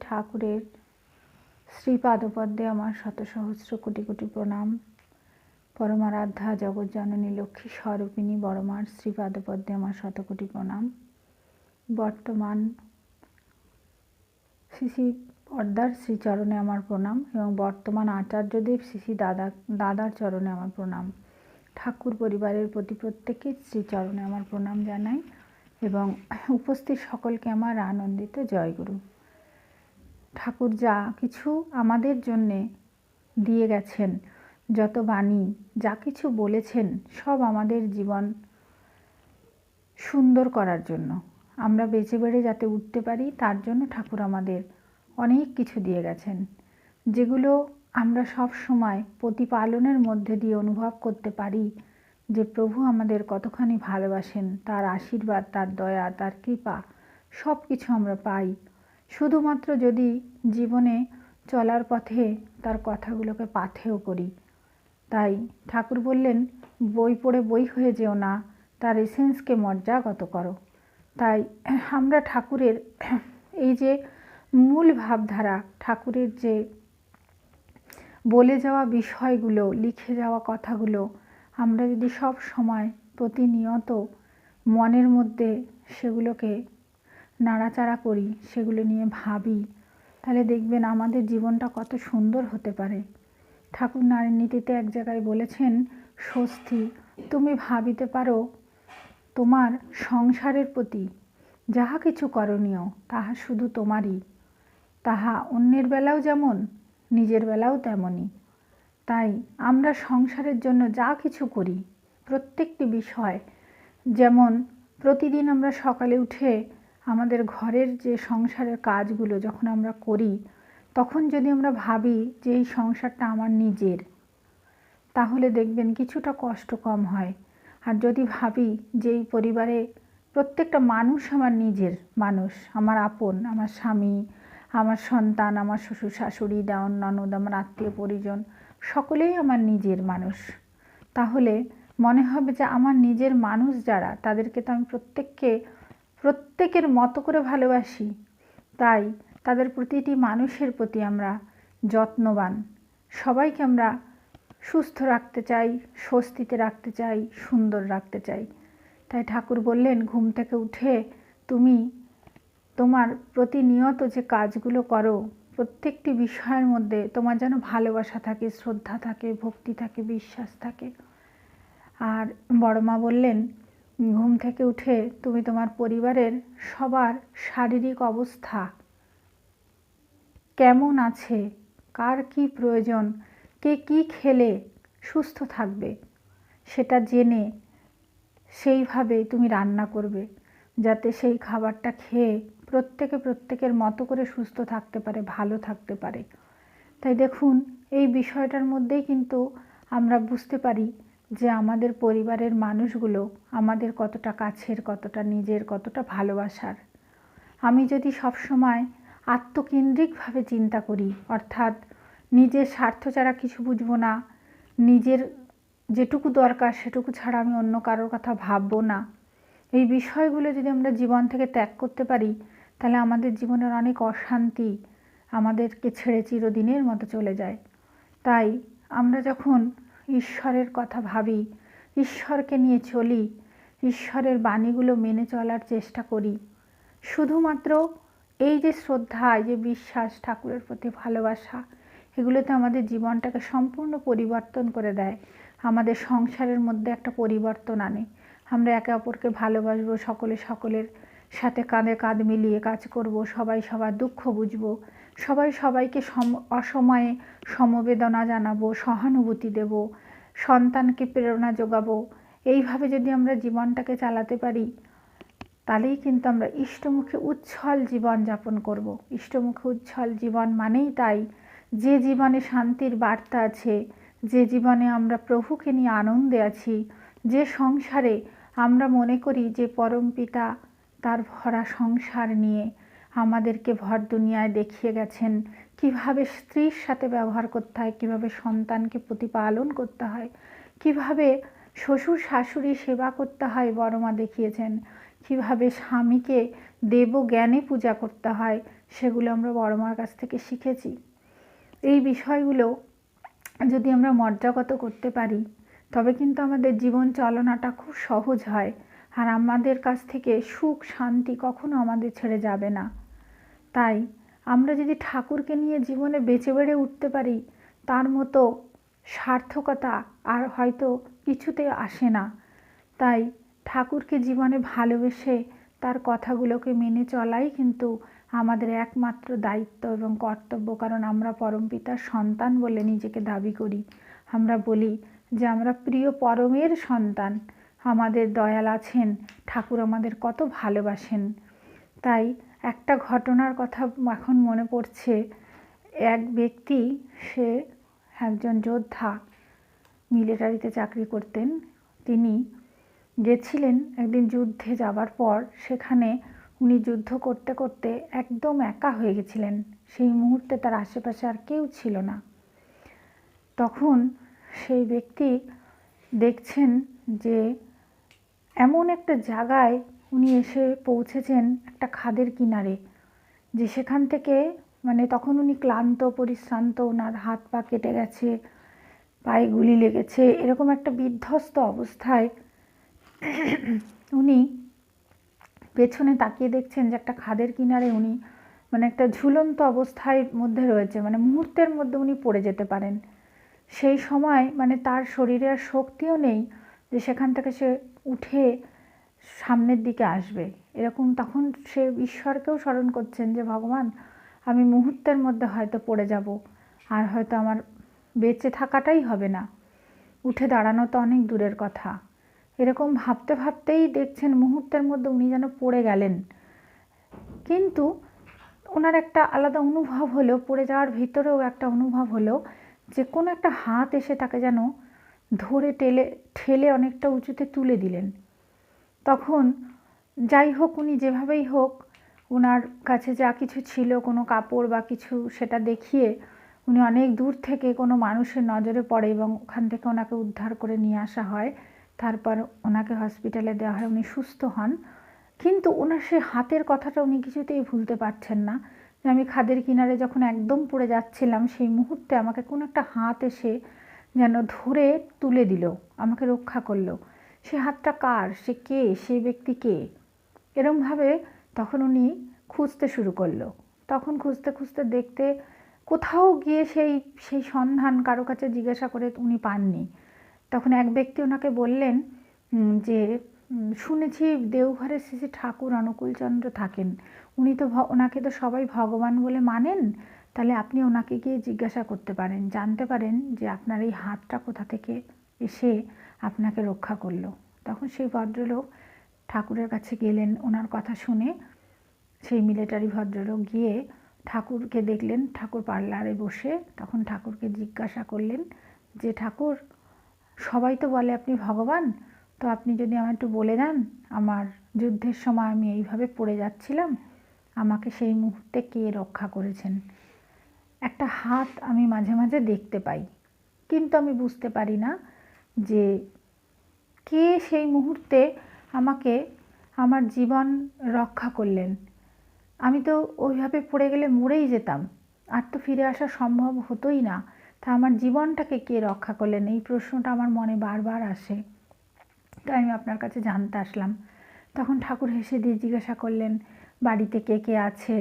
ঠাকুরের শ্রীপাদপদ্মে আমার শত সহস্র কোটি কোটি প্রণাম। পরমারাধ্যা, জগজ্জননী, লক্ষ্মী স্বরূপিণী বড়মার শ্রীপাদপদ্মে আমার শত কোটি প্রণাম। বর্তমান শ্রী পর্দার শ্রীচরণে আমার প্রণাম এবং বর্তমান আচার্যদেব শ্রী দাদা, দাদার চরণে আমার প্রণাম। ঠাকুর পরিবারের প্রতি প্রত্যেকের শ্রীচরণে আমার প্রণাম জানাই এবং উপস্থিত সকলকে আমার আনন্দিত জয়গুরু। ঠাকুর যা কিছু আমাদের জন্যে দিয়ে গেছেন, যত বাণী, যা কিছু বলেছেন, সব আমাদের জীবন সুন্দর করার জন্য। আমরা বেঁচে বেড়ে যাতে উঠতে পারি, তার জন্য ঠাকুর আমাদের অনেক কিছু দিয়ে গেছেন, যেগুলো আমরা সব সময় প্রতিপালনের মধ্যে দিয়ে অনুভব করতে পারি যে প্রভু আমাদের কতখানি ভালোবাসেন, তার আশীর্বাদ, তার দয়া, তার কৃপা সব কিছু আমরা পাই। শুধুমাত্র যদি জীবনে চলার পথে তার কথাগুলোকে পাথেও করি। তাই ঠাকুর বললেন, বই পড়ে বই হয়ে যেও না, তার এসেন্সকে মর্যাগত করো। তাই আমরা ঠাকুরের এই যে মূল ভাবধারা, ঠাকুরের যে বলে যাওয়া বিষয়গুলো, লিখে যাওয়া কথাগুলো, আমরা যদি সব সময় প্রতিনিয়ত মনের মধ্যে সেগুলোকে নাড়াচাড়া করি, সেগুলো নিয়ে ভাবি, তাহলে দেখবেন আমাদের জীবনটা কত সুন্দর হতে পারে। ঠাকুর নারী নীতিতে এক জায়গায় বলেছেন, স্বস্তি, তুমি ভাবিতে পারো, তোমার সংসারের প্রতি যাহা কিছু করণীয়, তাহা শুধু তোমারই। তাহা অন্যের বেলাও যেমন, নিজের বেলাও তেমনই। তাই আমরা সংসারের জন্য যা কিছু করি, প্রত্যেকটি বিষয়, যেমন প্রতিদিন আমরা সকালে উঠে আমাদের ঘরের যে সংসারের কাজগুলো যখন আমরা করি, তখন যদি আমরা ভাবি যে এই সংসারটা আমার নিজের, তাহলে দেখবেন কিছুটা কষ্ট কম হয়। আর যদি ভাবি যে এই পরিবারে প্রত্যেকটা মানুষ আমার নিজের মানুষ, আমার আপন, আমার স্বামী, আমার সন্তান, আমার শ্বশুর, শাশুড়ি, দেওয়ান, ননদ, আমার আত্মীয়, পরিজন, সকলেই আমার নিজের মানুষ, তাহলে মনে হবে যে আমার নিজের মানুষ যারা, তাদেরকে তো আমি প্রত্যেককে প্রত্যেকের মতো করে ভালোবাসি। তাই তাদের প্রতিটি মানুষের প্রতি আমরা যত্নবান। সবাইকে আমরা সুস্থ রাখতে চাই, স্বস্তিতে রাখতে চাই, সুন্দর রাখতে চাই। তাই ঠাকুর বললেন, ঘুম থেকে উঠে তুমি তোমার প্রতিনিয়ত যে কাজগুলো করো, প্রত্যেকটি বিষয়ের মধ্যে তোমার যেন ভালোবাসা থাকে, শ্রদ্ধা থাকে, ভক্তি থাকে, বিশ্বাস থাকে। আর বড় মা বললেন ঘুম থেকে উঠে তুমি তোমার পরিবারের সবার শারীরিক অবস্থা কেমন আছে? কার কি প্রয়োজন? কে কি খেলে সুস্থ থাকবে? সেটা জেনে সেইভাবে তুমি রান্না করবে, যাতে সেই খাবারটা খেয়ে প্রত্যেকে প্রত্যেকের মতো করে সুস্থ থাকতে পারে, ভালো থাকতে পারে। তাই দেখুন, এই বিষয়টার মধ্যেই কিন্তু আমরা বুঝতে পারি যে আমাদের পরিবারের মানুষগুলো আমাদের কতটা কাছের, কতটা নিজের, কতটা ভালোবাসার। আমি যদি সবসময় আত্মকেন্দ্রিকভাবে চিন্তা করি, অর্থাৎ নিজের স্বার্থ ছাড়া কিছু বুঝব না, নিজের যেটুকু দরকার সেটুকু ছাড়া আমি অন্য কারোর কথা ভাববো না, এই বিষয়গুলো যদি আমরা জীবন থেকে ত্যাগ করতে পারি, তাহলে আমাদের জীবনের অনেক অশান্তি আমাদেরকে ছেড়ে চিরদিনের মতো চলে যায়। তাই আমরা যখন ঈশ্বরের কথা ভাবি, ঈশ্বরকে নিয়ে চলি, ঈশ্বরের বাণীগুলো মেনে চলার চেষ্টা করি। শুধুমাত্র এই যে শ্রদ্ধা যে বিশ্বাস, ঠাকুরের প্রতি ভালোবাসা, এগুলোতে আমাদের জীবনটাকে সম্পূর্ণ পরিবর্তন করে দেয়। আমাদের সংসারের মধ্যে একটা পরিবর্তন আনে। আমরা একে অপরকে ভালোবাসবো, সকলে সকলের সাথে কাঁধে কাঁধ মিলিয়ে কাজ করব, সবাই সবার দুঃখ বুঝব। সবাই সবাইকে সম, অসময়ে সমবেদনা জানাব, সহানুভূতি দেব, সন্তানকে প্রেরণা যোগাবো। এইভাবে যদি আমরা জীবনটাকে চালাতে পারি, তাহলেই কিন্তু আমরা ইষ্টমুখে উচ্ছল জীবন যাপন করব। ইষ্টমুখে উচ্ছল জীবন মানেই তাই, যে জীবনে শান্তির বার্তা আছে, যে জীবনে আমরা প্রভুকে নিয়ে আনন্দে আছি, যে সংসারে আমরা মনে করি যে পরম পিতা তার ভরা সংসার নিয়ে আমাদেরকে ভর দুনিয়ায় দেখিয়ে গেছেন। কীভাবে স্ত্রীর সাথে ব্যবহার করতে হয়, কীভাবে সন্তানকে প্রতিপালন করতে হয়, কীভাবে শ্বশুর শাশুড়ি সেবা করতে হয়, বড় মা দেখিয়েছেন। কীভাবে স্বামীকে দেব জ্ঞানে পূজা করতে হয়, সেগুলো আমরা বড় মার কাছ থেকে শিখেছি। এই বিষয়গুলো যদি আমরা মর্যাগত করতে পারি, তবে কিন্তু আমাদের জীবন চালনাটা খুব সহজ হয়। আর আমাদের কাছ থেকে সুখ, শান্তি কখনো আমাদের ছেড়ে যাবে না। তাই আমরা যদি ঠাকুরকে নিয়ে জীবনে বেঁচে বেড়ে উঠতে পারি, তার মতো সার্থকতা আর হয়তো কিছুতে আসে না। তাই ঠাকুরকে জীবনে ভালোবেসে তার কথাগুলোকে মেনে চলাই কিন্তু আমাদের একমাত্র দায়িত্ব এবং কর্তব্য, কারণ আমরা পরমপিতার সন্তান বলে নিজেকে দাবি করি। আমরা বলি যে আমরা প্রিয় পরমের সন্তান। আমাদের দয়াল আছেন। ঠাকুর আমাদের কত ভালোবাসেন। তাই একটা ঘটনার কথা এখন মনে পড়ছে। এক ব্যক্তি, সে একজন যোদ্ধা, মিলিটারিতে চাকরি করতেন। তিনি গেছিলেন একদিন যুদ্ধে যাবার পর। সেখানে উনি যুদ্ধ করতে করতে একদম একা হয়ে গেছিলেন। সেই মুহূর্তে তার আশেপাশে আর কেউ ছিল না। তখন সেই ব্যক্তি দেখছেন যে এমন একটা জায়গায় উনি এসে পৌঁছেছেন একটা খাদের কিনারে, যে সেখান থেকে মানে তখন উনি ক্লান্ত, পরিশ্রান্ত, ওনার হাত পা কেটে গেছে, পায়ে গুলি লেগেছে, এরকম একটা বিধ্বস্ত অবস্থায় উনি পেছনে তাকিয়ে দেখছেন যে একটা খাদের কিনারে উনি মানে একটা ঝুলন্ত অবস্থায় মধ্যে রয়েছে মানে মুহূর্তের মধ্যে উনি পড়ে যেতে পারেন। সেই সময় মানে তার শরীরে আর শক্তিও নেই যে সেখান থেকে সে উঠে সামনের দিকে আসবে। এরকম তখন সে ঈশ্বরকেও স্মরণ করছেন যে, ভগবান, আমি মুহূর্তের মধ্যে হয়তো পড়ে যাব। আর হয়তো আমার বেঁচে থাকাটাই হবে না। উঠে দাঁড়ানো তো অনেক দূরের কথা। এরকম ভাবতে ভাবতেই দেখছেন মুহূর্তের মধ্যে উনি যেন পড়ে গেলেন। কিন্তু ওনার একটা আলাদা অনুভব হলো, পড়ে যাওয়ার ভিতরেও একটা অনুভব হলো যে, কোনো একটা হাত এসে তাকে যেন ধরে টেলে, ঠেলে অনেকটা উঁচুতে তুলে দিলেন। তখন যাই হোক উনি যেভাবেই হোক ওনার কাছে যা কিছু ছিল, কোনো কাপড় বা কিছু সেটা দেখিয়ে উনি অনেক দূর থেকে কোনো মানুষের নজরে পড়ে এবং ওখান থেকে ওনাকে উদ্ধার করে নিয়ে আসা হয়। তারপর ওনাকে হসপিটালে দেওয়া হয়, উনি সুস্থ হন। কিন্তু ওনার সে হাতের কথাটা উনি কিছুতেই ভুলতে পারছেন না। যে আমি খাদের কিনারে যখন একদম পড়ে যাচ্ছিলাম, সেই মুহূর্তে আমাকে কোনো একটা হাত এসে যেন ধরে তুলে দিল, আমাকে রক্ষা করল। সে হাতটা কার? সে কে? সে ব্যক্তি কে? এরমভাবে তখন উনি খুঁজতে শুরু করল। তখন খুঁজতে খুঁজতে দেখতে কোথাও গিয়ে সেই সেই সন্ধান কারও কাছে জিজ্ঞাসা করে উনি পাননি। তখন এক ব্যক্তি ওনাকে বললেন যে শুনেছি দেওঘরে শ্রী ঠাকুর অনুকূলচন্দ্র থাকেন। উনি তো ওনাকে তো সবাই ভগবান বলে মানেন। তাহলে আপনি ওনাকে গিয়ে জিজ্ঞাসা করতে পারেন, জানতে পারেন যে আপনার এই হাতটা কোথা থেকে এসে আপনাকে রক্ষা করল। তখন সেই ভদ্রলোক ঠাকুরের কাছে গেলেন, ওনার কথা শুনে সেই মিলিটারি ভদ্রলোক গিয়ে ঠাকুরকে দেখলেন, ঠাকুর পার্লারে বসে তখন ঠাকুরকে জিজ্ঞাসা করলেন যে, ঠাকুর, সবাই তো বলে আপনি ভগবান, তো আপনি যদি আমার একটু বলে দেন, আমার যুদ্ধের সময় আমি এইভাবে পড়ে যাচ্ছিলাম, আমাকে সেই মুহূর্তে কে রক্ষা করেছেন? একটা হাত আমি মাঝে মাঝে দেখতে পাই। কিন্তু আমি বুঝতে পারি না যে কে সেই মুহূর্তে আমাকে আমার জীবন রক্ষা করলেন। আমি তো ওইভাবে পড়ে গেলে মরেই যেতাম। আর তো ফিরে আসা সম্ভব হতোই না। তা আমার জীবনটাকে কে রক্ষা করলেন? এই প্রশ্নটা আমার মনে বারবার আসে। তাই আমি আপনার কাছে জানতে আসলাম। তখন ঠাকুর হেসে দিয়ে জিজ্ঞাসা করলেন, বাড়িতে কে কে আছে?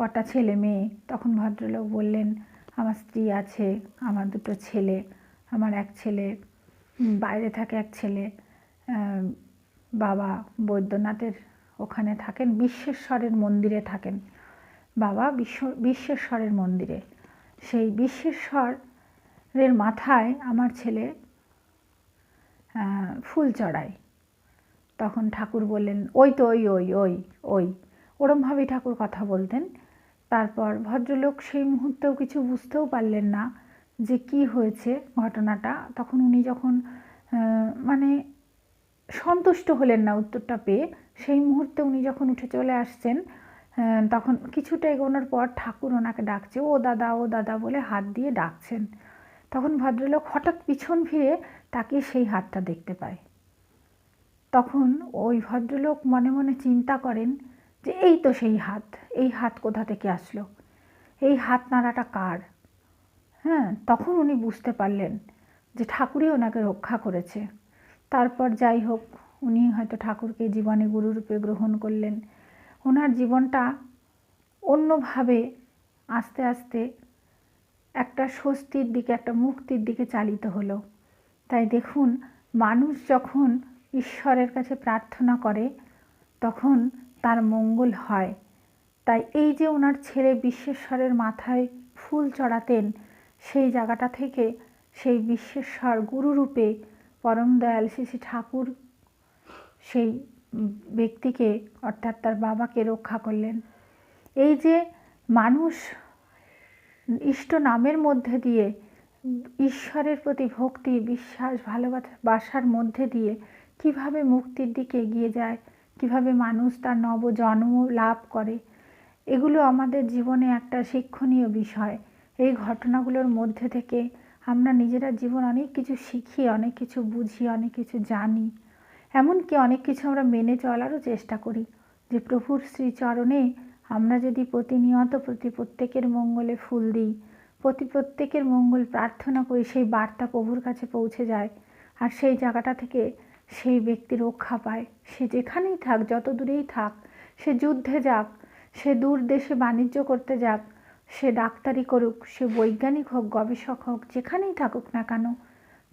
কটা ছেলে মেয়ে? তখন ভদ্রলোক বললেন, আমার স্ত্রী আছে, আমার দুটো ছেলে, আমার এক ছেলে বাইরে থাকে এক ছেলে বাবা বৈদ্যনাথের ওখানে থাকেন, বিশ্বেশ্বরের মন্দিরে থাকেন। বাবা বিশ্ব, বিশ্বেশ্বরের মন্দিরে। সেই বিশ্বেশ্বরের মাথায় আমার ছেলে ফুল চড়ায়। তখন ঠাকুর বললেন, ওই তো, ওই ওই ওই ওই। ওরমভাবেই ঠাকুর কথা বলতেন। তারপর ভদ্রলোক সেই মুহূর্তেও কিছু বুঝতেও পারলেন না যে কি হয়েছে ঘটনাটা। তখন উনি যখন মানে সন্তুষ্ট হলেন না উত্তরটা পেয়ে, সেই মুহূর্তে উনি যখন উঠে চলে আসছেন তখন কিছুটা এগোনোর পর ঠাকুর ওনাকে ডাকছে, ও দাদা ও দাদা বলে হাত দিয়ে ডাকছেন। তখন ভদ্রলোক হঠাৎ পিছন ফিরে তাকে সেই হাতটা দেখতে পায়। তখন ওই ভদ্রলোক মনে মনে চিন্তা করেন যে এই তো সেই হাত, এই হাত কোথা থেকে আসলো? এই হাত নাড়াটা কার? হ্যাঁ তখন উনি বুঝতে পারলেন যে ঠাকুরই ওনাকে রক্ষা করেছে। তারপর যাই হোক, উনি হয়তো ঠাকুরকে জীবনে গুরুরূপে গ্রহণ করলেন। ওনার জীবনটা অন্যভাবে আস্তে আস্তে একটা স্বস্তির দিকে, একটা মুক্তির দিকে চালিত হলো। তাই দেখুন, মানুষ যখন ঈশ্বরের কাছে প্রার্থনা করে, তখন তার মঙ্গল হয়। তাই এই যে ওনার ছেলে বিশ্বেশ্বরের মাথায় ফুল চড়াতেন, সেই জায়গাটা থেকে সেই বিশ্বেশ্বর গুরুরূপে পরম দয়াল শ্রী ঠাকুর সেই ব্যক্তিকে, অর্থাৎ তার বাবাকে রক্ষা করলেন। এই যে মানুষ ইষ্ট নামের মধ্যে দিয়ে, ঈশ্বরের প্রতি ভক্তি, বিশ্বাস ভালোবাসার মধ্যে দিয়ে কীভাবে মুক্তির দিকে এগিয়ে যায় কীভাবে মানুষ তার নবজন্ম লাভ করে, এগুলো আমাদের জীবনে একটা শিক্ষণীয় বিষয়। এই ঘটনাগুলোর মধ্যে থেকে আমরা নিজেরা জীবন অনেক কিছু শিখি, অনেক কিছু বুঝি, অনেক কিছু জানি। এমনকি অনেক কিছু আমরা মেনে চলারও চেষ্টা করি। যে প্রভুর শ্রীচরণে আমরা যদি প্রতিনিয়ত প্রতি প্রত্যেকের মঙ্গলে ফুল দিই, প্রতি প্রত্যেকের মঙ্গল প্রার্থনা করি, সেই বার্তা প্রভুর কাছে পৌঁছে যায়। আর সেই জায়গাটা থেকে সেই ব্যক্তি রক্ষা পায়। সে যেখানেই থাক, যত দূরেই থাক, সে যুদ্ধে যাক, সে দূর দেশে বাণিজ্য করতে যাক, সে ডাক্তারি করুক, সে বৈজ্ঞানিক হোক, গবেষক হোক, যেখানেই থাকুক না কেন,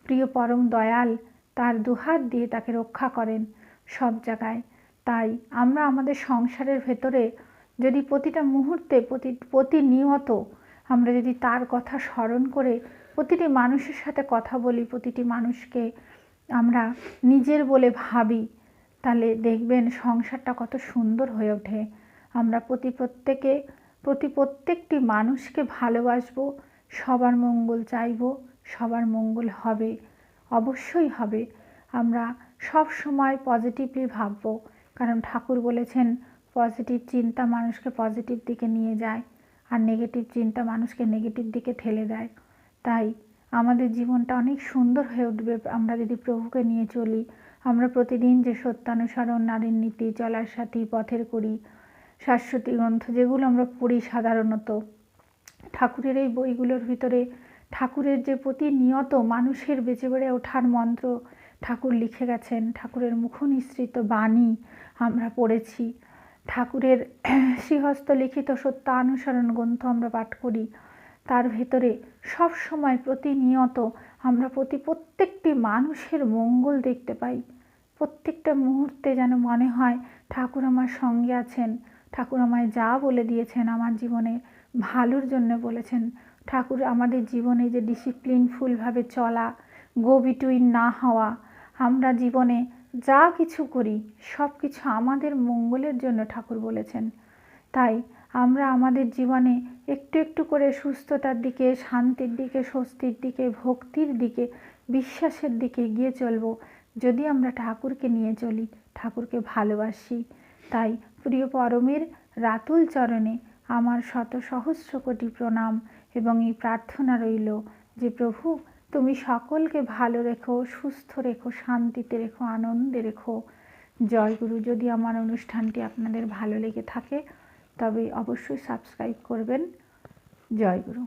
প্রিয় পরম দয়াল তার দুহাত দিয়ে তাকে রক্ষা করেন সব জায়গায়। তাই আমরা আমাদের সংসারের ভেতরে যদি প্রতিটা মুহূর্তে প্রতি, প্রতিনিয়ত আমরা যদি তার কথা স্মরণ করে প্রতিটি মানুষের সাথে কথা বলি, প্রতিটি মানুষকে আমরা নিজের বলে ভাবি, তাহলে দেখবেন সংসারটা কত সুন্দর হয়ে ওঠে। আমরা প্রতি প্রত্যেকে, প্রতি প্রত্যেকটি মানুষকে ভালোবাসবো, সবার মঙ্গল চাইব, সবার মঙ্গল হবে, অবশ্যই হবে। আমরা সব সময় পজিটিভলি ভাবব, কারণ ঠাকুর বলেছেন পজিটিভ চিন্তা মানুষকে পজিটিভ দিকে নিয়ে যায়, আর নেগেটিভ চিন্তা মানুষকে নেগেটিভ দিকে ঠেলে দেয়। তাই আমাদের জীবনটা অনেক সুন্দর হয়ে উঠবে আমরা যদি প্রভুকে নিয়ে চলি। আমরা প্রতিদিন যে সত্যানুসরণ, নারীর নীতি, চলার সাথী, পথের করি শাশ্বতী গ্রন্থ, যেগুলো আমরা পড়ি সাধারণত, ঠাকুরের এই বইগুলোর ভিতরে ঠাকুরের যে প্রতিনিয়ত মানুষের বেঁচে বেড়ে ওঠার মন্ত্র ঠাকুর লিখে গেছেন। ঠাকুরের মুখনিসৃত বাণী আমরা পড়েছি। ঠাকুরের শ্রীহস্ত লিখিত সত্যানুসরণ গ্রন্থ আমরা পাঠ করি। তার ভেতরে সব সময় প্রতিনিয়ত আমরা প্রতি প্রত্যেকটি মানুষের মঙ্গল দেখতে পাই। প্রত্যেকটা মুহূর্তে যেন মনে হয় ঠাকুর আমার সঙ্গে আছেন, ঠাকুর আমায় যা বলে দিয়েছেন আমার জীবনে, ভালোর জন্য বলেছেন। ঠাকুর আমাদের জীবনে যে ডিসিপ্লিনফুলভাবে চলা গো বিটুইন না হওয়া, আমরা জীবনে যা কিছু করি সব কিছু আমাদের মঙ্গলের জন্য ঠাকুর বলেছেন। তাই আমরা আমাদের জীবনে একটু একটু করে সুস্থতার দিকে, শান্তির দিকে, স্বস্তির দিকে, ভক্তির দিকে, বিশ্বাসের দিকে এগিয়ে চলব। যদি আমরা ঠাকুরকে নিয়ে চলি, ঠাকুরকে ভালোবাসি। তাই প্রিয় পরমের রাতুল চরণে আমার শত সহস্র কোটি প্রণাম এবং এই প্রার্থনা রইল যে, প্রভু, তুমি সকলকে ভালো রেখো, সুস্থ রেখো, শান্তিতে রেখো, আনন্দে রেখো। জয়গুরু যদি আমার অনুষ্ঠানটি আপনাদের ভালো লেগে থাকে তবে অবশ্যই সাবস্ক্রাইব করবেন। জয়গুরু